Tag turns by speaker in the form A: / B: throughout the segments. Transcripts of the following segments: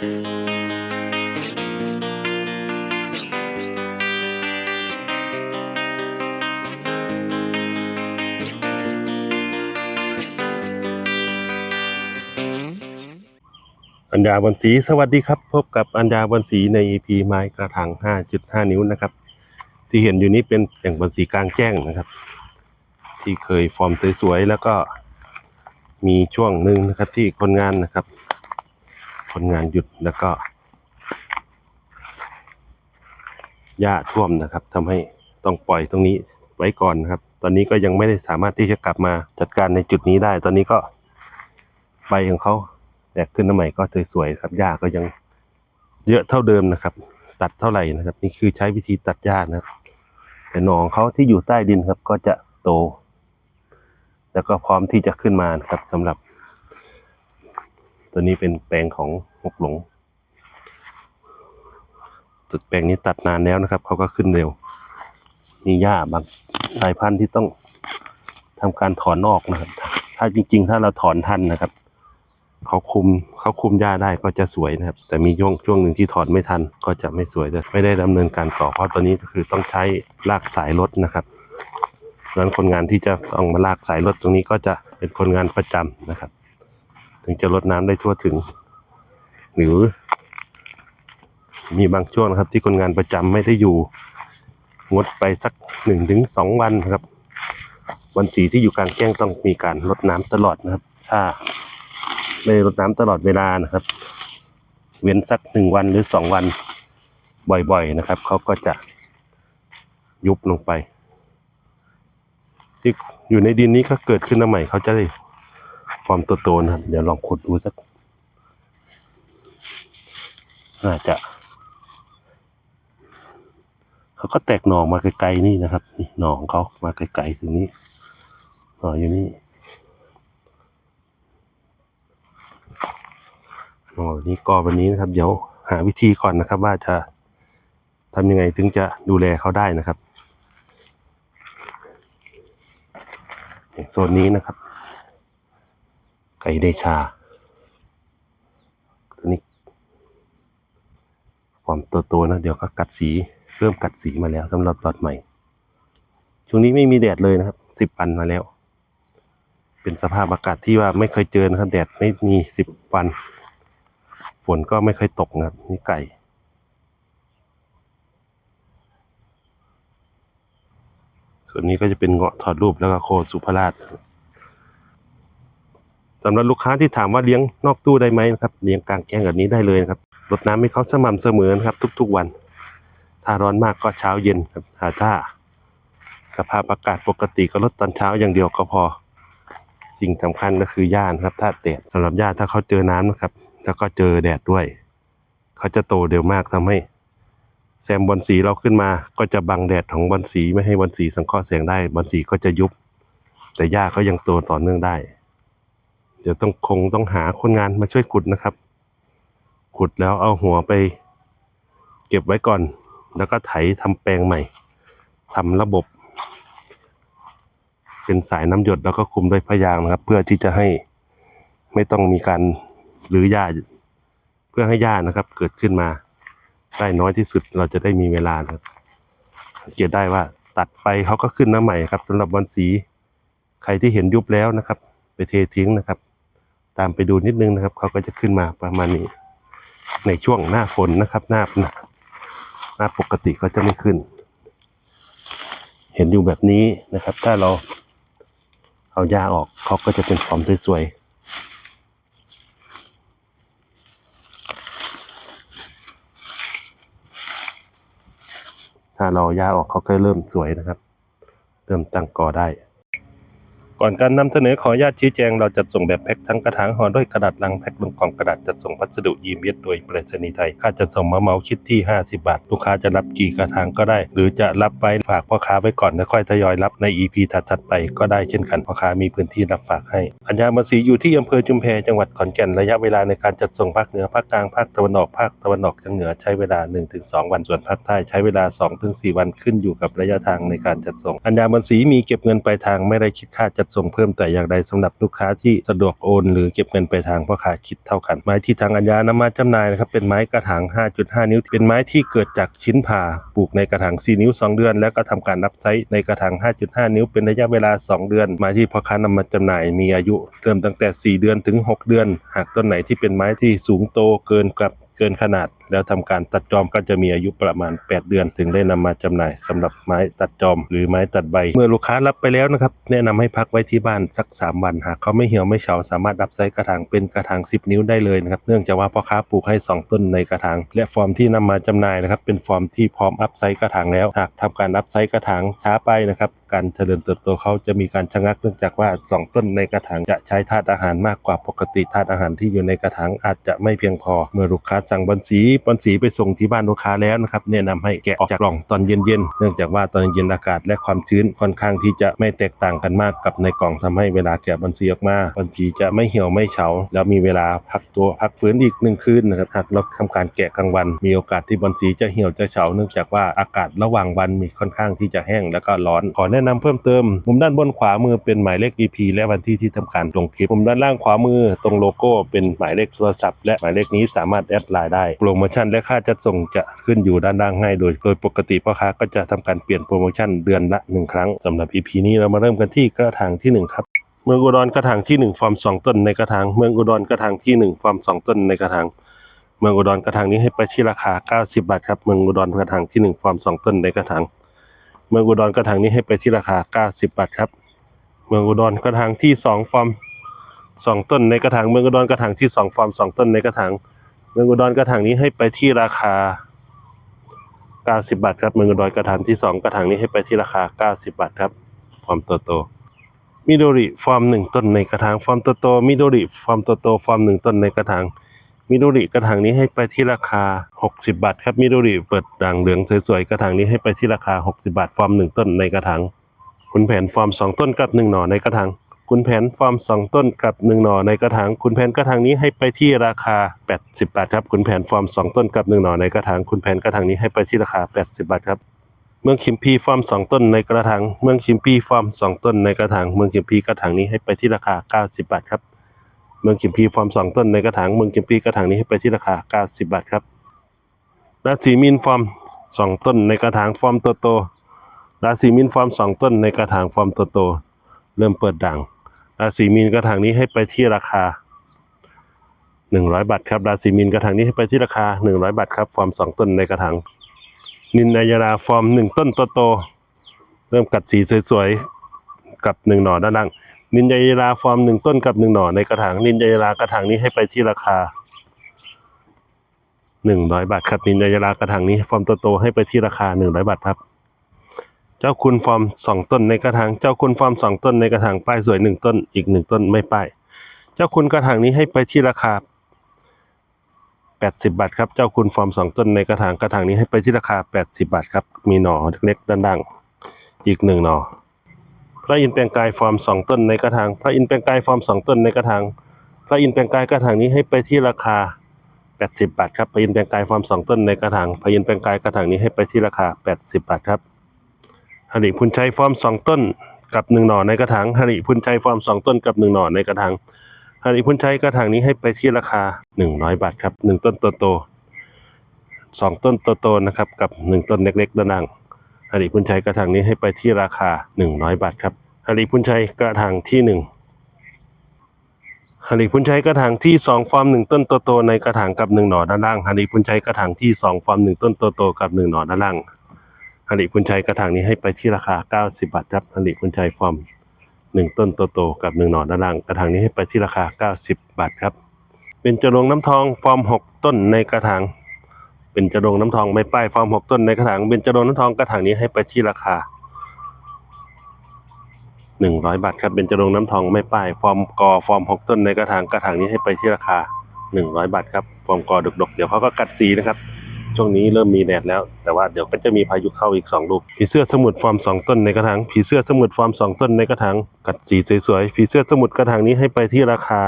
A: อัญญาบนสีสวัสดีครับ พบกับอัญญาบนสีใน EP ไม้กระถาง 5.5 นิ้วนะครับ ที่เห็นอยู่นี้เป็นแอ่งบนสีกลางแจ้งนะครับ ที่เคยฟอร์มสวยๆ แล้วก็มีช่วงหนึ่งนะครับที่คนงานนะครับ คนงานหยุดแล้วก็หญ้าท่วมนะครับทำให้ต้องปล่อยตรงนี้ไว้ก่อนนะครับ ตอนนี้ก็ยังไม่ได้สามารถที่จะกลับมาจัดการในจุดนี้ได้ ตอนนี้ก็ใบของเขาแตกขึ้นมาใหม่ก็สวยๆครับหญ้าก็ยังเยอะเท่าเดิมนะครับ ตัดเท่าไหร่นะครับ นี่คือใช้วิธีตัดหญ้านะครับ แต่หนองเขาที่อยู่ใต้ดินครับ ก็จะโต แล้วก็พร้อมที่จะขึ้นมานะครับสำหรับ ตัวนี้เป็นแปลงของหกหลงจุดแปลงนี้ตัดนานแล้วนะครับ เขาก็ขึ้นเร็ว มีหญ้าบางสายพันธุ์ที่ต้องทำการถอนออกนะครับ ถ้าจริง ๆ ถ้าเราถอนทันนะครับ เขาคุมเขาคุมหญ้าได้ก็จะสวยนะครับ แต่มีช่วงช่วงหนึ่งที่ถอนไม่ทันก็จะไม่สวยจะไม่ได้ดำเนินการต่อเพราะตอนนี้ก็คือต้องใช้ลากสายรถนะครับดังนั้นคนงานที่จะต้องมาลากสายรถตรงนี้ก็จะเป็นคนงานประจำนะครับ ถึงจะลดน้ำได้ทั่วถึง หรือมีบางช่วงนะครับ ที่คนงานประจำไม่ได้อยู่ งดไปสักหนึ่งถึงสองวันนะครับ วันสีที่อยู่กลางแจ้งต้องมีการลดน้ำตลอดนะครับ ถ้าไม่ได้รดน้ำตลอดเวลานะครับ เว้นสักหนึ่งวันหรือสองวันบ่อยๆนะครับเขาก็จะยุบลงไป ที่อยู่ในดินนี้ก็เกิดขึ้นมาใหม่เขาจะได้ ความโตๆนะครับ เดี๋ยวลองขุดดูสัก น่าจะ เขาก็แตกหน่อมาไกลๆนี่นะครับ นี่หน่อของเขามาไกลๆถึงนี้หน่ออยู่นี่หน่อนี้ก็วันนี้นะครับ เดี๋ยวหาวิธีก่อนนะครับ ว่าจะทำยังไงถึงจะดูแลเขาได้นะครับโซนนี้นะครับ ไก่เดชาตัวนี้ความโตๆนะ เดี๋ยวก็กัดสี เริ่มกัดสีมาแล้วสำหรับหลอดใหม่ ช่วงนี้ไม่มีแดดเลยนะครับสิบวันมาแล้ว เป็นสภาพอากาศที่ว่าไม่เคยเจอนะครับ แดดไม่มีสิบวัน ฝนก็ไม่เคยตกนะครับนี่ไก่ส่วนนี้ก็จะเป็นเงาะถอดรูปแล้วก็โคสุภราช สำหรับลูกค้าที่ถามว่าเลี้ยงนอกตู้ได้ไหมนะครับเลี้ยงกลางแจ้งแบบนี้ได้เลยนะครับรดน้ำให้เขาสม่ำเสมอนะครับ ทุกๆวัน ถ้าร้อนมากก็เช้าเย็นครับถ้าถ้าสภาพอากาศปกติก็ลดตอนเช้าอย่างเดียวก็พอ สิ่งสำคัญก็คือหญ้านะครับถ้าแดดสำหรับหญ้าถ้าเขาเจอน้ำนะครับ แล้วก็เจอแดดด้วย เขาจะโตเร็วมากทำให้แซมบอลสีเราขึ้นมา ก็จะบังแดดของบอลสีไม่ให้บอลสีสังเคราะห์แสงได้บอลสีก็จะยุบ แต่หญ้าก็ยังโตต่อเนื่องได้ เดี๋ยวต้องคงต้องหาคนงานมาช่วยขุดนะครับ ขุดแล้วเอาหัวไป เก็บไว้ก่อน แล้วก็ไถทำแปลงใหม่ทำระบบ เป็นสายน้ำหยดแล้วก็คุมด้วยพยางค์นะครับ เพื่อที่จะให้ไม่ต้องมีการรื้อหญ้าเพื่อให้หญ้านะครับ เกิดขึ้นมาได้น้อยที่สุดเราจะได้มีเวลานะครับสังเกตได้ว่าตัดไปเขาก็ขึ้นมาใหม่ครับสำหรับบอลสี ใครที่เห็นยุบแล้วนะครับ ไปเททิ้งนะครับ ตามไปดูนิดนึงนะครับเขาก็จะขึ้นมาประมาณนี้ ในช่วงหน้าฝนนะครับหน้าหน้าหน้าปกติก็จะไม่ขึ้น เห็นอยู่แบบนี้นะครับ ถ้าเราเอาหญ้าออกเขาก็จะเป็นฟอร์มสวยๆถ้าเราเอาหญ้าออกเขาก็เริ่มสวยนะครับ เริ่มตั้งกอได้ ก่อนการนำเสนอขออนุญาตชี้แจงเราจัดส่งแบบแพ็คทั้งกระถางห่อด้วยกระดาษลังแพ็คลงกล่องกระดาษจัดส่งพัสดุยีเมียดโดยไปรษณีย์ไทย ค่าจัดส่งมาเมาคิดที่ 50 บาท ลูกค้าจะรับกี่กระถางก็ได้ หรือจะรับไว้ฝากพ่อค้าไว้ก่อนแล้วค่อยทยอยรับใน EP ถัดๆไปก็ได้เช่นกันพ่อค้ามีพื้นที่รับฝากให้อัญญามาสีอยู่ที่อำเภอจุมแพจังหวัดขอนแก่นระยะเวลาในการจัดส่งภาคเหนือภาคกลางภาคตะวันออกภาคตะวันออกเฉียงเหนือใช้เวลา 1-2 วันส่วนภาคใต้ใช้เวลา 2-4 วันขึ้นอยู่กับระยะทางในการจัดส่ง อัญญาบันสีมีเก็บเงินปลายทางไม่ได้คิดค่าจัดส่งเพิ่มแต่อย่างใดสำหรับลูกค้าที่สะดวกโอน หรือเก็บเงินไปลายทางพ่อค้าคิดเท่ากัน ไม้ที่ทางอัญญานำมาจำหน่ายนะครับเป็นไม้กระถาง 5.5 นิ้ว เป็นไม้ที่เกิดจากชิ้นผ่าปลูกในกระถาง 4 นิ้ว 2 เดือน แล้วก็ทำการนับไซส์ในกระถาง 5.5 นิ้ว เป็นระยะเวลา 2 เดือน ไม้ที่พ่อค้านำมาจำหน่ายมีอายุเริ่มตั้งแต่ 4 เดือนถึง 6 เดือน หากต้นไหนที่เป็นไม้ที่สูงโตเกินกับเกินขนาด แล้วทำการตัดจอมก็จะมีอายุประมาณ 8 เดือน ถึงได้นำมาจำหน่ายสำหรับไม้ตัดจอมหรือไม้ตัดใบ เมื่อลูกค้ารับไปแล้วนะครับแนะนำให้พักไว้ที่บ้านสัก 3 วันหากเขาไม่เหี่ยวไม่เฉาสามารถรับไซส์กระถางเป็นกระถาง 10 นิ้วได้เลยนะครับเนื่องจากว่าพ่อค้าปลูกให้ 2 ต้นในกระถางและฟอร์มที่นำมาจำหน่ายนะครับเป็นฟอร์มที่พร้อมอัพไซส์กระถางแล้ว หากทำการอัพไซส์กระถางช้าไปนะครับการเจริญเติบโตเขาจะมีการชะงักเนื่องจากว่า 2 ต้นในกระถางจะใช้ธาตุอาหารมากกว่าปกติธาตุอาหารที่อยู่ในกระถางอาจจะไม่เพียงพอ เมื่อลูกค้าสั่งบอลสีบอลสีไปส่งที่บ้านลูกค้าแล้วนะครับแนะนำให้แกะออกจากกล่องตอนเย็นๆเนื่องจากว่าตอนเย็นอากาศและความชื้นค่อนข้างที่จะไม่แตกต่างกันมากกับในกล่องทำให้เวลาแกะบอลสีออกมาบอลสีจะไม่เหี่ยวไม่เฉาแล้วมีเวลาพักตัวพักฟื้นอีกหนึ่งคืนนะครับหากเราทำการแกะกลางวัน มีโอกาสที่บอลสีจะเหี่ยวจะเฉาเนื่องจากว่าอากาศระหว่างวันมีค่อนข้างที่จะแห้งแล้วก็ร้อนขอแนะนำเพิ่มเติมมุมด้านบนขวามือเป็นหมายเลข EP และวันที่ที่ทำการลงคลิปมุมด้านล่างขวามือตรงโลโก้เป็นหมายเลขโทรศัพท์และหมายเลขนี้สามารถแอดไลน์ได้โปรโมชั่นและค่าจัดส่งจะขึ้นอยู่ด้านล่างให้โดยโดยปกติพ่อค้าก็จะทำการเปลี่ยนโปรโมชั่นเดือนละหนึ่งครั้งสำหรับ EP นี้เรามาเริ่มกันที่กระถางที่หนึ่งครับเมืองอุดรกระถางที่หนึ่งฟอร์มสองต้นในกระถางเมืองอุดรกระถางที่หนึ่งฟอร์มสองต้นในกระถางเมืองอุดรกระถางนี้ให้ไปที่ราคา 90 บาทครับเมืองอุดรกระถางที่หนึ่งฟอร์มสองต้นในกระถางเมืองอุดรกระถางนี้ให้ไปที่ราคา 90 บาทครับ เมืองอุดรกระถางที่สองฟอร์มสองต้นในกระถางเมืองอุดรกระถางที่สองฟอร์มสองต้นในกระถาง เมืองอุดรกระถางนี้ให้ไปที่ราคา 90 บาทครับเมืองอุดรกระถางที่สองกระถางนี้ให้ไปที่ราคา 90 บาทครับฟอร์มโตโตมิโดริฟอร์มหนึ่งต้นในกระถางฟอร์มโตโตมิโดริฟอร์มโตโตฟอร์มหนึ่งต้นในกระถางมิโดริกระถางนี้ให้ไปที่ราคา 60 บาทครับมิโดริเปิดด่างเหลืองสวยๆกระถางนี้ให้ไปที่ราคา 60 บาทฟอร์มหนึ่งต้นในกระถางคุณแผนฟอร์มสองต้นกับหนึ่งหน่อในกระถาง คุณแผนฟอร์มสองต้นกับหนึ่งหน่อในกระถางคุณแผนกระถางนี้ให้ไปที่ราคา 80 บาทครับคุณแผนฟอร์มสองต้นกับหนึ่งหน่อในกระถางคุณแผนกระถางนี้ให้ไปที่ราคา 80 บาทครับเมืองคิมพีฟอร์มสองต้นในกระถางเมืองคิมพีฟอร์มสองต้นในกระถางเมืองคิมพีกระถางนี้ให้ไปที่ราคา 90 บาทครับเมืองคิมพีฟอร์มสองต้นในกระถางเมืองคิมพีกระถางนี้ให้ไปที่ราคา 90 บาทครับราศีมินฟอร์มสองต้นในกระถางฟอร์มโตโตราศีมินฟอร์มสองต้นในกระถางฟอร์มโตโตเริ่มเปิดด่าง ราศีมีนกระถางนี้ให้ไปที่ราคา 100 บาทครับ ราศีมีนกระถางนี้ให้ไปที่ราคา 100 บาทครับ ฟอร์มสองต้นในกระถาง นินนายราฟอร์มหนึ่งต้นโตๆเริ่มกัดสีสวยๆ กับหนึ่งหน่อด้านล่าง นินยายราฟอร์มหนึ่งต้นกับหนึ่งหน่อในกระถาง นินยายรากระถางนี้ให้ไปที่ราคาหนึ่งร้อยบาทครับ นินยายรากระถางนี้ฟอร์มโตๆให้ไปที่ราคาหนึ่งร้อยบาทครับ เจ้าคุณฟอร์มสองต้นในกระถาง เจ้าคุณฟอร์มสองต้นในกระถางป้ายสวยหนึ่งต้น อีกหนึ่งต้นไม่ป้าย เจ้าคุณกระถางนี้ให้ไปที่ราคา80 บาทครับ เจ้าคุณฟอร์มสองต้นในกระถางกระถางนี้ให้ไปที่ราคา 80 บาทครับ มีหน่อเล็กๆด้านล่างอีกหนึ่งหน่อ พระอินทร์แปลงกายฟอร์มสองต้นในกระถาง พระอินทร์แปลงกายฟอร์มสองต้นในกระถาง พระอินทร์แปลงกายกระถางนี้ให้ไปที่ราคา 80 บาทครับ พระอินทร์แปลงกายฟอร์มสองต้นในกระถาง พระอินทร์แปลงกายกระถางนี้ให้ไปที่ราคา 80 บาทครับ หริพุนชัยฟอร์มสองต้นกับหนึ่งหน่อในกระถางหริพุนชัยฟอร์มสองต้นกับหนึ่งหน่อในกระถางหาริพุนชัยกระถางนี้ให้ไปที่ราคา100บาทครับ1ต้นโตๆสองต้นโตๆนะครับกับ1ต้นเล็กๆด้านล่างหาริพุนชัยกระถางนี้ให้ไปที่ราคา100บาทครับหาริพุนชัยกระถางที่1หาริพุนชัยกระถางที่2ฟอร์ม1ต้นโตๆในกระถางกับ1หน่อด้านล่างหาริพุนชัยกระถางที่2ฟอร์ม1ต้นโตๆกับ1หน่อด้านล่าง หาริพุนชัยกระถางนี้ให้ไปที่ราคา 90 บาทครับหาริพุนชัยฟอร์มหนึ่งต้นโตๆกับหนึ่งหน่อด้านล่างกระถางนี้ให้ไปที่ราคา 90 บาทครับ เป็นจรงน้ำทองฟอร์ม 6 ต้นในกระถาง เป็นจรงน้ำทองไม่ป้ายฟอร์ม 6 ต้นในกระถางเป็นจรงน้ำทองกระถางนี้ให้ไปที่ราคา 100 บาทครับเป็นจรงน้ำทองไม่ป้ายฟอร์มกอฟอร์ม 6 ต้นในกระถางกระถางนี้ให้ไปที่ราคา 100 บาทครับฟอร์มกอดกๆเดี๋ยวเขาก็กัดสีนะครับ ช่วงนี้เริ่มมีแดดแล้ว แต่ว่าเดี๋ยวก็จะมีพายุเข้าอีก 2 ลูก ผีเสื้อสมุทรฟอร์ม 2 ต้นในกระถาง ผีเสื้อสมุทรฟอร์ม 2 ต้นในกระถาง กัดสีสวยๆ ผีเสื้อสมุทรกระถางนี้ให้ไปที่ราคา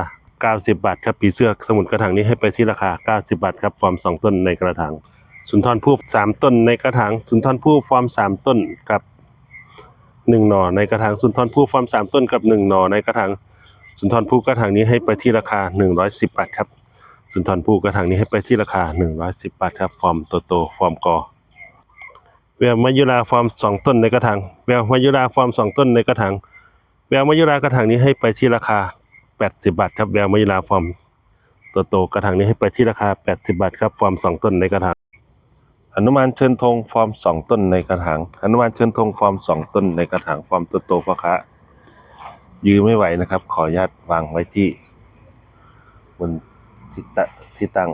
A: 90 บาทครับ ผีเสื้อสมุทรกระถางนี้ให้ไปที่ราคา 90 บาทครับ ฟอร์ม 2 ต้นในกระถาง สุนทรภู่3ต้นในกระถาง สุนทรภู่ฟอร์ม 3 ต้นกับหนึ่งหน่อในกระถาง สุนทรภู่ฟาร์มสามต้นกับหนึ่งหน่อในกระถาง สุนทรภู่กระถางนี้ให้ไปที่ราคาหนึ่งร้อยสิบบาทครับ สุนทรภู่กระถางนี้ให้ไปที่ราคาหนึ่งร้อยสิบบาทครับ ฟอร์มโตโต ฟอร์มกอแววมายุราฟอร์มสองต้นในกระถางแววมายุราฟอร์มสองต้นในกระถางแววมายุรากระถางนี้ให้ไปที่ราคาแปดสิบบาทครับ แววมายุราฟอร์มโตโตกระถางนี้ให้ไปที่ราคาแปดสิบบาทครับ ฟอร์มสองต้นในกระถางหนุมานเชิญธงฟอร์มสองต้นในกระถางหนุมานเชิญธงฟอร์มสองต้นในกระถางฟอร์มโตโตพ่อค้ายื้อไม่ไหวนะครับ ขออนุญาตวางไว้ที่บน ที่ตที่ตั้ง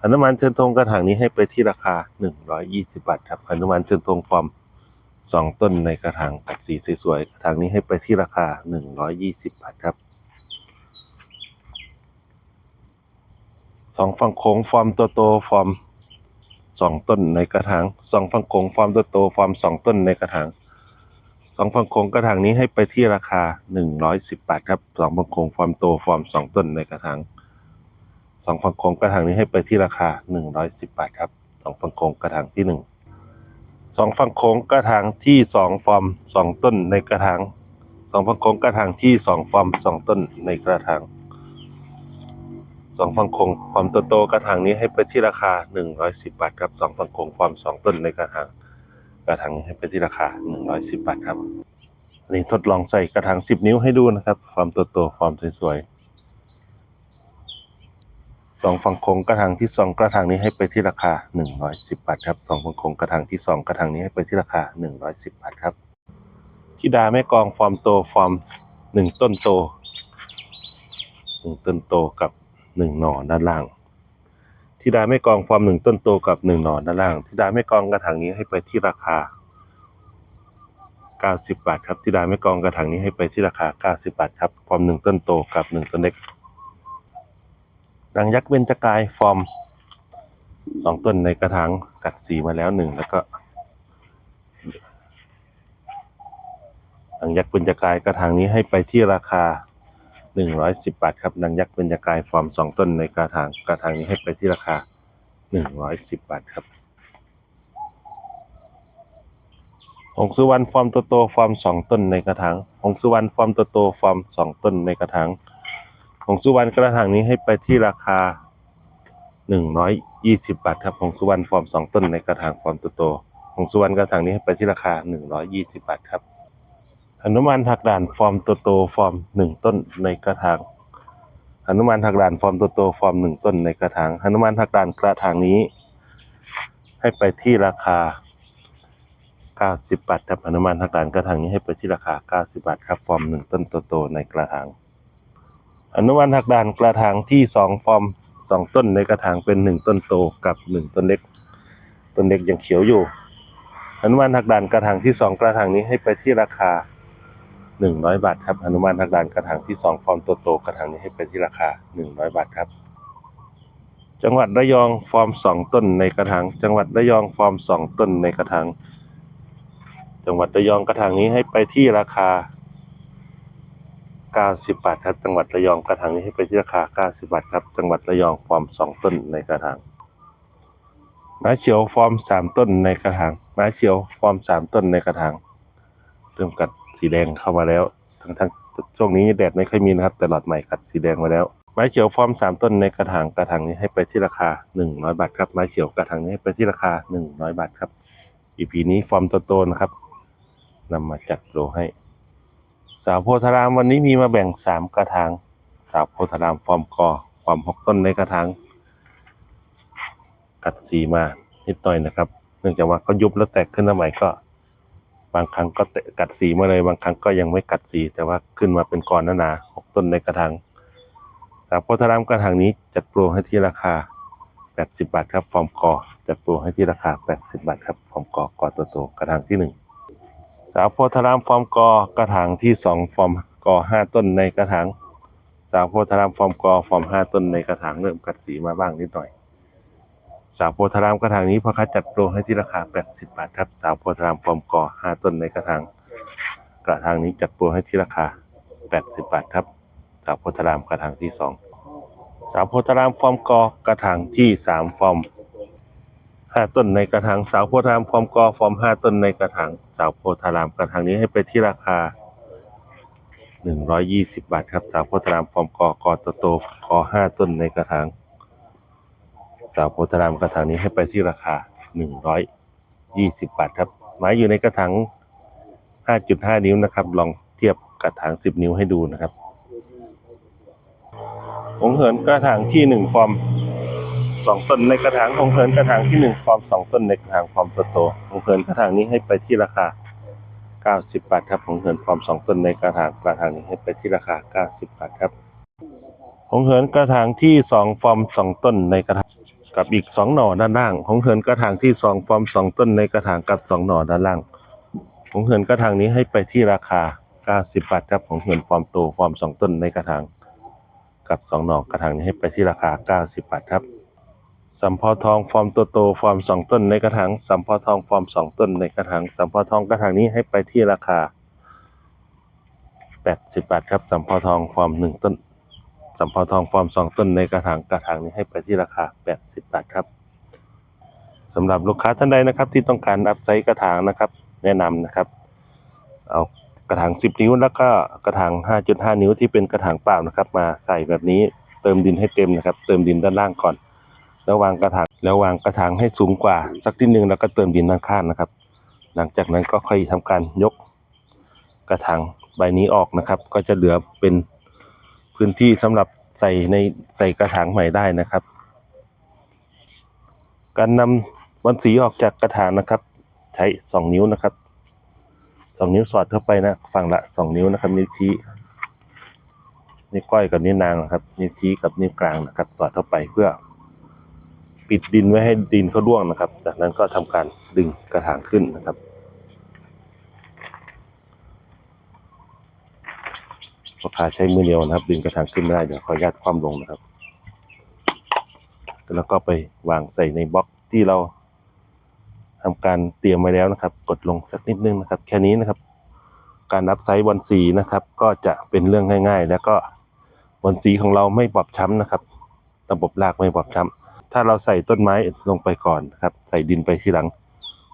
A: หนุมานเชิญธงกระถางนี้ให้ไปที่ราคาหนึ่งร้อยยี่สิบบาทครับหนุมานเชิญธงฟอร์มสองต้นในกระถางกัดสีสวยๆกระถางนี้ให้ไปที่ราคาหนึ่งร้อยยี่สิบบาทครับสองฝั่งโค้งฟอร์มโตโตฟอร์มสองต้นในกระถางสองฟังโขงฟอร์มตัวโตฟอร์มสองต้นในกระถางสองฟังโขงกระถางนี้ให้ไปที่ราคาหนึ่งร้อยสิบาทครับสองฟังโขงฟอร์มโตฟอร์มสองต้นในกระถาง สองฟังโขงกระถางนี้ให้ไปที่ราคาหนึ่งร้อยสิบบาทครับสองฟังโขงกระถางที่หนึ่งสองฟังโขงกระถางที่สองฟอร์มสองต้นในกระถางสองฟังโขงกระถางที่สองฟอร์มสองต้นในกระถางสองฟังคงความโตโตกระถางนี้ให้ไปที่ราคาหนึ่งร้อยสิบบาทครับสองฟังคงความสองต้นในกระถางกระถางให้ไปที่ราคาหนึ่งร้อยสิบบาทครับอันนี้ทดลองใส่กระถางสิบนิ้วให้ดูนะครับความโตโตความสวยๆ สองฟังคงกระถางที่สองกระถางนี้ให้ไปที่ราคาหนึ่งร้อยสิบบาทครับสองฟังคงกระถางที่สองกระถางนี้ให้ไปที่ราคาหนึ่งร้อยสิบบาทครับทิดาแม่กองฟอร์มโตฟอร์มหนึ่งต้นโตหนึ่งต้นโตกับหนึ่งหน่อด้านล่างทิดาแม่กองฟอร์มหนึ่งต้นโตกับหนึ่งหน่อด้านล่างทิดาแม่กองกระถางนี้ให้ไปที่ราคาเก้าสิบบาทครับทิดาแม่กองกระถางนี้ให้ไปที่ราคาเก้าสิบบาทครับฟอร์มหนึ่งต้นโตกับหนึ่งต้นเล็ก ดังยักษ์เบญจกายฟอร์มสองต้นในกระถางกัดสีมาแล้วหนึ่งแล้วก็ดังยักษ์เบญจกายกระถางนี้ให้ไปที่ราคาหนึ่งร้อยสิบบาทครับนางยักษ์เบญจกายฟอร์มสองต้นในกระถางกระถางนี้ให้ไปที่ราคาหนึ่งร้อยสิบบาทครับหงสุวรรณฟอร์มโตโตฟอร์มสองต้นในกระถางหงสุวรรณฟอร์มโตโตฟอร์มสองต้นในกระถาง หงสุวรรณกระถางนี้ให้ไปที่ราคาหนึ่งร้อยยี่สิบบาทครับหงสุวรรณฟอร์มสองต้นในกระถางฟอร์มโตโตหงสุวรรณกระถางนี้ให้ไปที่ราคาหนึ่งร้อยยี่สิบบาทครับหนุมานหักด่านฟอร์มโตโตฟอร์มหนึ่งต้นในกระถางหนุมานหักด่านฟอร์มโตโตฟอร์มหนึ่งต้นในกระถางหนุมานหักด่านกระถางนี้ ให้ไปที่ราคา90บาทครับหนุมานหักด่านกระถางนี้ให้ไปที่ราคา 90 บาทครับ ฟอร์มหนึ่งต้นโตโตในกระถาง หนุมานหักด่านกระถางที่สองฟอร์มสองต้นในกระถางเป็นหนึ่งต้นโตกับหนึ่งต้นเล็ก ต้นเล็กยังเขียวอยู่หนุมานหักด่านกระถางที่สองกระถางนี้ให้ไปที่ราคาหนึ่งร้อยบาทครับหนุมานทักดานกระถางที่สองฟอร์มโตโตกระถางนี้ให้เป็นที่ราคาหนึ่งร้อยบาทครับ จังหวัดระยองฟอร์มสองต้นในกระถางจังหวัดระยองฟอร์มสองต้นในกระถางจังหวัดระยองกระถางนี้ให้ไปที่ราคา เก้าสิบาทครับ จังหวัดระยองกระถางนี้ให้ไปที่ราคาเก้าสิบาทครับ จังหวัดระยองฟอร์มสองต้นในกระถางม้าเขียวฟอร์มสามต้นในกระถางม้าเขียวฟอร์มสามต้นในกระถางเริ่มกัดสีแดงเข้ามาแล้ว ทั้งทั้งช่วงนี้แดดไม่ค่อยมีนะครับ แต่หลอดใหม่กัดสีแดงมาแล้วไม้เขียวฟอร์มสามต้นในกระถางกระถางนี้ให้ไปที่ราคาหนึ่งร้อยบาทครับไม้เขียวกระถางนี้ให้ไปที่ราคาหนึ่งร้อยบาทครับ EP นี้ฟอร์มโตๆนะครับนำมาจัดโลให้ สาวโพธารามวันนี้มีมาแบ่งสามกระถาง สาวโพธารามฟอร์มกอฟอร์มหกต้นในกระถางกัดสีมานิดหน่อยนะครับ เนื่องจากว่าเขายุบแล้วแตกขึ้นมาใหม่ก็ บางครั้งก็เตะกัดสีมาเลย บางครั้งก็ยังไม่กัดสี แต่ว่าขึ้นมาเป็นก้อนหนาหกต้นในกระถางสามโพธารามกระถางนี้จัดโปรให้ที่ราคา 80 บาทครับฟอร์มกอจัดโปรให้ที่ราคา 80 บาทครับฟอร์มกอกอตัวโตกระถางที่หนึ่ง สาวโพธารามฟอร์มกอกระถางที่สองฟอร์มกอห้าต้นในกระถางสาวโพธารามฟอร์มกอฟอร์มห้าต้นในกระถางเริ่มกัดสีมาบ้างนิดหน่อย สาวโพธารามกระถางนี้พ่อค้าจัดโปรให้ที่ราคา 80 บาทครับสาวโพธารามฟอร์มกอ5ต้นในกระถางกระถางนี้จัดโปรให้ที่ราคา 80 บาทครับสาวโพธารามกระถางที่2สาวโพธารามฟอร์มกอกระถางที่3ฟอร์ม ห้าต้นในกระถางสาวโพธารามฟอร์มกอฟอร์มห้าต้นในกระถางสาวโพธารามกระถางนี้ให้ไปที่ราคาหนึ่งร้อยยี่สิบบาทครับ สาวโพธารามฟอร์มกอกอโตโตกอห้าต้นในกระถางสาวโพธารามกระถางนี้ให้ไปที่ราคาหนึ่งร้อยยี่สิบบาทครับไม้อยู่ในกระถางห้าจุดห้านิ้วนะครับ ลองเทียบกระถางสิบนิ้วให้ดูนะครับหงเหินกระถางที่หนึ่งฟอร์ม สองต้นในกระถางของเพินกระถางที่หนึ่งฟอร์มสองต้นในกระถางฟอร์มโตโตของเพินกระถางนี้ให้ไปที่ราคา90บาทครับของเหินฟอร์มสองต้นในกระถางกระถางนี้ให้ไปที่ราคา90บาทครับของเหินกระถางที่สองฟอร์มสองต้นในกระถางกับอีกสองหน่อด้านล่างของเหินกระถางที่สองฟอร์มสองต้นในกระถางกับสองหน่อด้านล่างของเหินกระถางนี้ให้ไปที่ราคา90บาทครับของเหินฟอร์มโตฟอร์มสองต้นในกระถางกับสองหน่อกระถางนี้ให้ไปที่ราคา90บาทครับ สัมพอทองฟอร์มโตโตฟอร์มสองต้นในกระถางสัมพอทองฟอร์มสองต้นในกระถางสัมพอทองกระถางนี้ให้ไปที่ราคา80บาทครับสัมพอทองฟอร์มหนึ่งต้น สัมพอทองฟอร์มสองต้นในกระถางกระถางนี้ให้ไปที่ราคา80บาทครับสำหรับลูกค้าท่านใดนะครับ ที่ต้องการอัพไซส์กระถางนะครับ แนะนำนะครับ เอากระถาง 10 นิ้วแล้วก็กระถาง 5.5 นิ้วที่เป็นกระถางเปล่านะครับ มาใส่แบบนี้เติมดินให้เต็มนะครับ เติมดินด้านล่างก่อน แล้ววางกระถางแล้ววางกระถางให้สูงกว่า สักนิดนึงแล้วก็เติมดินด้านข้างนะครับ หลังจากนั้นก็ค่อยทำการยกกระถางใบนี้ออกนะครับ ก็จะเหลือเป็นพื้นที่สำหรับใส่ในใส่กระถางใหม่ได้นะครับ การนำบอลสีออกจากกระถางนะครับ ใช้สองนิ้วนะครับสองนิ้วสอดเข้าไปนะฝั่งละสองนิ้วนะครับ นิ้วชี้นิ้วก้อยกับนิ้วนางนะครับ นิ้วชี้กับนิ้วกลางนะครับ สอดเข้าไปเพื่อ ปิดดินไว้ให้ดินเขาร่วงนะครับ จากนั้นก็ทำการดึงกระถางขึ้นนะครับพอค้าใช้มือเดียวนะครับ ดึงกระถางขึ้นไม่ได้เดี๋ยวขออนุญาตคว่ำลงนะครับ แล้วก็ไปวางใส่ในบล็อกที่เราทำการเตรียมไว้แล้วนะครับ กดลงสักนิดนึงนะครับ แค่นี้นะครับ การนับไซส์บอลสีนะครับ ก็จะเป็นเรื่องง่าย ๆ แล้วก็บอลสีของเราไม่บอบช้ำนะครับ ระบบรากไม่บอบช้ำ ถ้าเราใส่ต้นไม้ลงไปก่อนนะครับ ใส่ดินไปทีหลัง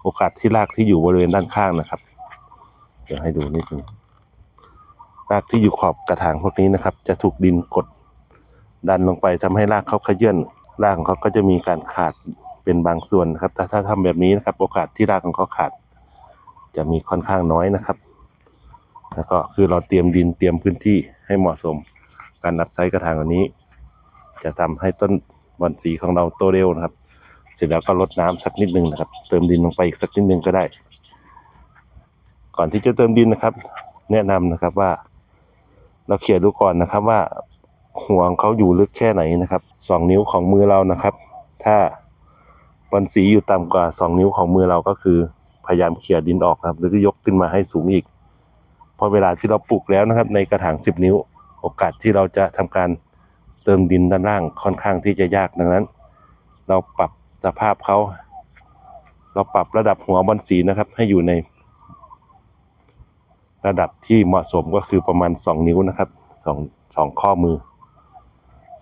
A: โอกาสที่รากที่อยู่บริเวณด้านข้างนะครับ เดี๋ยวให้ดูนิดนึงรากที่อยู่ขอบกระถางพวกนี้นะครับ จะถูกดินกดดันลงไปทำให้รากเขาขยื่นรากของเขาก็จะมีการขาดเป็นบางส่วนนะครับ แต่ถ้าทำแบบนี้นะครับ โอกาสที่รากของเขาขาด จะมีค่อนข้างน้อยนะครับ แล้วก็คือเราเตรียมดินเตรียมพื้นที่ให้เหมาะสม การนับไซส์กระถางอันนี้ จะทำให้ต้น บอนสีของเราโตเร็วนะครับ เสร็จแล้วก็ลดน้ำสักนิดนึงนะครับ เติมดินลงไปอีกสักนิดนึงก็ได้ ก่อนที่จะเติมดินนะครับ แนะนำนะครับว่า เราเขี่ยดูก่อนนะครับว่าหัวงเขาอยู่ลึกแค่ไหนนะครับสองนิ้วของมือเรานะครับ ถ้าบอลสีอยู่ต่ำกว่าสองนิ้วของมือเราก็คือ พยายามเขี่ยดินออกนะครับ หรือยกขึ้นมาให้สูงอีกพอเวลาที่เราปลูกแล้วนะครับ ในกระถางสิบนิ้ว โอกาสที่เราจะทำการ ติมดินด้านล่างค่อนข้างที่จะยากดังนั้น เราปรับสภาพเขา เราปรับระดับหัวบอลสีนะครับ ให้อยู่ใน ระดับที่เหมาะสมก็คือประมาณสองนิ้วนะครับสองสองข้อมือ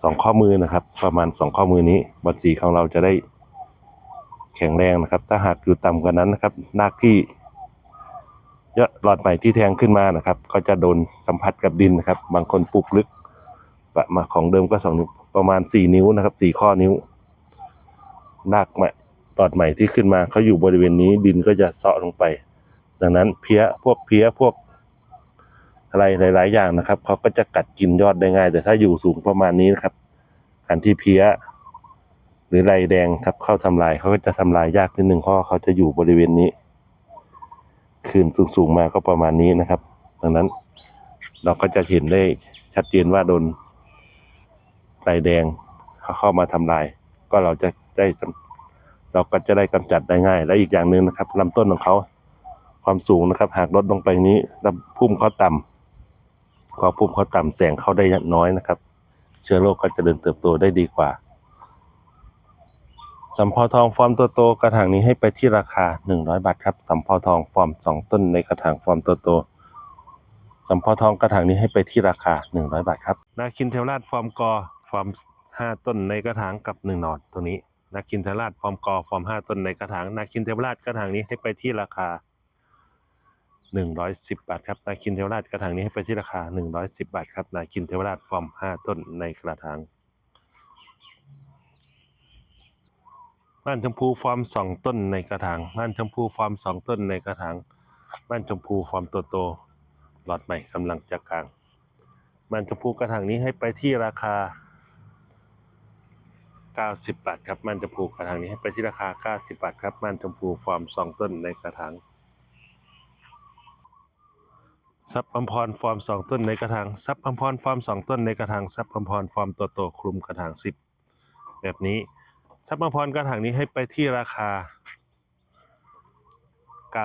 A: สองข้อมือนะครับ ประมาณสองข้อมือนี้บอลสีของเราจะได้แข็งแรงนะครับ ถ้าหากอยู่ต่ำกว่านั้นนะครับรากที่ยอะหลอดใหม่ที่แทงขึ้นมานะครับ ก็จะโดนสัมผัสกับดินนะครับ บางคนปลูกลึก ประมาณของเดิมก็สองนิ้วประมาณสี่นิ้วนะครับสี่ข้อนิ้วรากใหม่หลอดใหม่ที่ขึ้นมาเขาอยู่บริเวณนี้ดินก็จะเซาะลงไป ดังนั้นเพี้ยพวกเพี้ยพวกอะไรหลาย ๆ อย่างนะครับเขาก็จะกัดกินยอดได้ง่าย แต่ถ้าอยู่สูงประมาณนี้นะครับการที่เพี้ยหรือไรแดงครับเข้าทำลายเขาก็จะทำลายยากนิดนึงเพราะเขาจะอยู่บริเวณนี้คืนสูง ๆ มาก็ประมาณนี้นะครับ ดังนั้นเราก็จะเห็นได้ชัดเจนว่าโดน ไรแดงเขาเข้ามาทำลาย ก็เราจะได้เราก็จะได้กำจัดได้ง่าย และอีกอย่างหนึ่งนะครับลำต้นของเขาความสูงนะครับ หากลดลงไปนี้ลำพุ่มเขาต่ำพอพุ่มเขาต่ำแสงเข้าได้น้อยนะครับ เชื้อโรคก็จะเดินเติบโตได้ดีกว่าสำเพาทองฟอร์มตัวโตกระถางนี้ให้ไปที่ราคา 100 บาทครับสำเพาทองฟอร์ม 2 ต้นในกระถางฟอร์มตัวโตสำเพาทองกระถางนี้ให้ไปที่ราคา 100 บาทครับนาคินเทวราชฟอร์มกอ ฟอร์ม5ต้นในกระถางกับ1หนอดตัวนี้นาคินเทราชฟอร์มกอฟอร์มห้าต้นในกระถางนาคินเทราชกระถางนี้ให้ไปที่ราคาหนึ่งร้อยสิบบาทครับนาคินเทราชกระถางนี้ให้ไปที่ราคาหนึ่งร้อยสิบบาทครับนาคินเทราชฟอร์มห้าต้นในกระถางบ้านชมพูฟอร์มสองต้นในกระถางบ้านชมพูฟอร์มสองต้นในกระถางบ้านชมพูฟอร์มโตโตหลอดใหม่กำลังจะกลางบ้านชมพูกระถางนี้ให้ไปที่ราคา 90 บาทครับม่านชมพูกระถางนี้ให้ไปที่ราคา 90 บาทครับม่านชมพูฟอร์มสองต้นในกระถางซับอัมพรฟอร์มสองต้นในกระถางซับอัมพรฟอร์มสองต้นในกระถางซับอัมพรฟอร์มตัวโตคลุมกระถางสิบแบบนี้ซับอัมพรกระถางนี้ให้ไปที่ราคา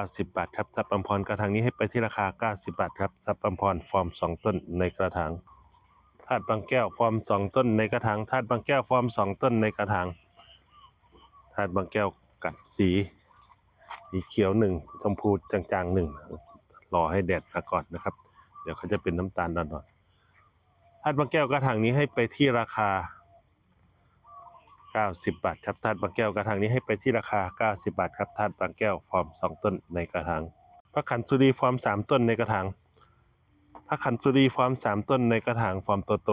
A: 90 บาทครับซับอัมพรกระถางนี้ให้ไปที่ราคา 90 บาทครับซับอัมพรฟอร์มสองต้นในกระถาง ธาตุบางแก้วฟอร์มสองต้นในกระถางธาตุบางแก้วฟอร์มสองต้นในกระถางธาตุบางแก้วกัดสีสีเขียวหนึ่งชมพูจางๆหนึ่งรอให้แดดมาก่อนนะครับ เดี๋ยวเขาจะเป็นน้ำตาลดอนๆธาตุบางแก้วกระถางนี้ให้ไปที่ราคา 90 บาทครับธาตุบางแก้วกระถางนี้ให้ไปที่ราคา 90 บาทครับธาตุบางแก้วฟอร์มสองต้นในกระถางพระขันสุรีฟอร์มสามต้นในกระถาง ระขันสุรีฟอร์มสามต้นในกระถางฟอร์มโตโต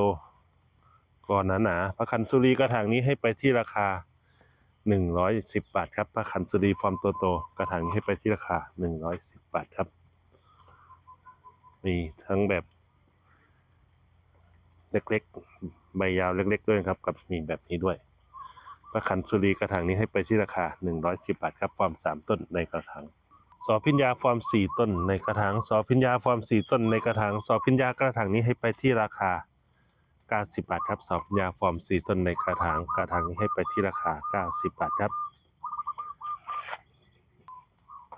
A: ก่อนหนาๆพระขันสุรีกระถางนี้ให้ไปที่ราคาหนึ่งร้อยสิบบาทครับพระขันสุรีฟอร์มโตโตกระถางนี้ให้ไปที่ราคาหนึ่งร้อยสิบบาทครับ มีทั้งแบบ เล็กๆ ใบยาวเล็ก ๆ ด้วยครับ กับมีแบบนี้ด้วยพระขันสุรีกระถางนี้ให้ไปที่ราคาหนึ่งร้อยสิบบาทครับฟอร์มสามต้นในกระถาง สอพิญญาฟอร์มสี่ต้นในกระถางสอพิญญาฟอร์มสี่ต้นในกระถางสอพิญญากระถางนี้ให้ไปที่ราคา90บาทครับสอพิญญาฟอร์มสี่ต้นในกระถางกระถางนี้ให้ไปที่ราคา 90 บาทครับ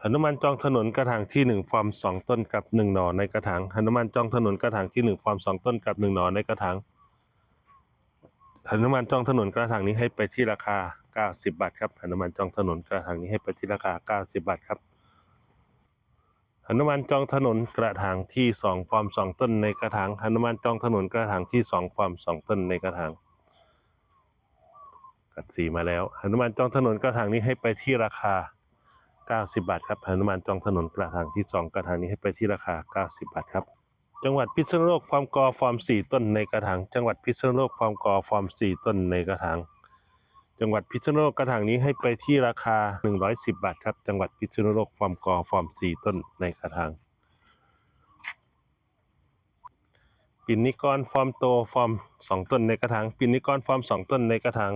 A: หนุมานจองถนนกระถางที่หนึ่งฟอร์มสองต้นกับหนึ่งหน่อในกระถางหนุมานจองถนนกระถางที่หนึ่งฟอร์มสองต้นกับหนึ่งหน่อในกระถางหนุมานจองถนนกระถางนี้ให้ไปที่ราคา 90 บาทครับหนุมานจองถนนกระถางนี้ให้ไปที่ราคา 90 บาทครับ หนุมานจองถนนกระถางที่สองฟอร์มสองต้นในกระถางหนุมานจองถนนกระถางที่สองฟอร์มสองต้นในกระถางกัดสีมาแล้วหนุมานจองถนนกระถางนี้ให้ไปที่ราคา 90 บาทครับหนุมานจองถนนกระถางที่สองกระถางนี้ให้ไปที่ราคา 90 บาทครับ จังหวัดพิษณุโลกฟอร์มกอฟอร์มสี่ต้นในกระถางจังหวัดพิษณุโลกฟอร์มกอฟอร์มสี่ต้นในกระถาง จังหวัดพิษณุโลกกระถางนี้ให้ไปที่ราคา 110 บาทครับ จังหวัดพิษณุโลกฟอร์มกอฟอร์มสีต้นในกระถางปิ่นนิกรฟอร์มโตฟอร์มสองต้นในกระถางปิ่นนิกรฟอร์มสองต้นในกระถาง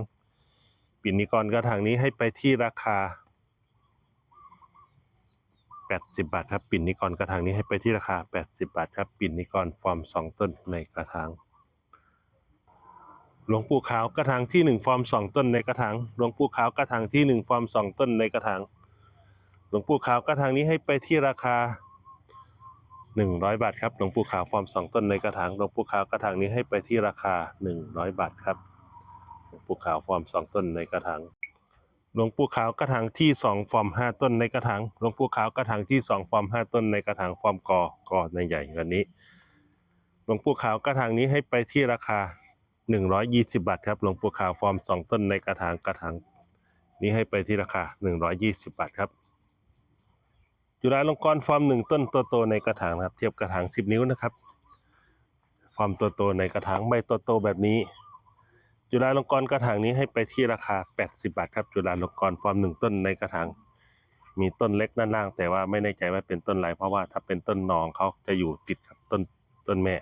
A: ปิ่นนิกรกระถางนี้ให้ไปที่ราคา 80 บาทครับปิ่นนิกรกระถางนี้ให้ไปที่ราคา 80 บาทครับปิ่นนิกรฟอร์มสองต้นในกระถาง หลวงปู่ขาวกระถางที่หนึ่งฟอร์มสองต้นในกระถางหลวงปู่ขาวกระถางที่หนึ่งฟอร์มสองต้นในกระถางหลวงปู่ขาวกระถางนี้ให้ไปที่ราคาหนึ่งร้อยบาทครับหลวงปู่ขาวฟอร์มสองต้นในกระถางหลวงปู่ขาวกระถางนี้ให้ไปที่ราคาหนึ่งร้อยบาทครับหลวงปู่ขาวฟอร์มสองต้นในกระถางหลวงปู่ขาวกระถางที่สองฟอร์มห้าต้นในกระถางหลวงปู่ขาวกระถางที่สองฟอร์มห้าต้นในกระถางฟอร์มกอกอในใหญ่กว่านี้หลวงปู่ขาวกระถางนี้ให้ไปที่ราคา หนึ่งร้อยยี่สิบาทครับหลวงปู่ขาวฟอร์มสองต้นในกระถางกระถางนี้ให้ไปที่ราคาหนึ่งร้อยยี่สิบาทครับ จุฬาลงกรณ์ฟอร์มหนึ่งต้นตัวโตในกระถางนะครับ เทียบกระถางสิบนิ้วนะครับ ฟอร์มตัวโตในกระถางใบตัวโตแบบนี้ จุฬาลงกรณ์กระถางนี้ให้ไปที่ราคา 80 บาทครับ จุฬาลงกรณ์ฟอร์มหนึ่งต้นในกระถาง มีต้นเล็กด้านล่าง แต่ว่าไม่แน่ใจว่าเป็นต้นอะไรเพราะว่าถ้าเป็นต้นนองเขาจะอยู่ติดกับต้นต้นแม่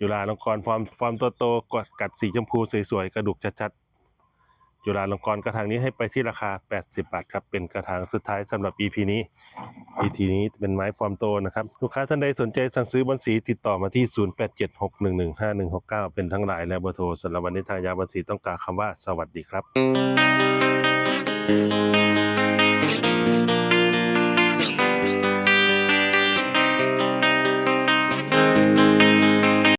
A: จุฬาลงกรณ์ฟอร์มฟอร์มตัวโตกดกัดสีชมพูสวยๆกระดูกชัดๆจุฬาลงกรณ์กระถางนี้ให้ไปที่ราคา 80 บาทครับ เป็นกระถางสุดท้ายสำหรับ EP นี้ EP นี้เป็นไม้ฟอร์มโตนะครับ ลูกค้าท่านใดสนใจสั่งซื้อบอนสีติดต่อมาที่ 0876115169 เป็นทั้งหลายและเบอร์โทรสำหรับวันนี้ทางยาบอนสีต้องการคำว่าสวัสดีครับ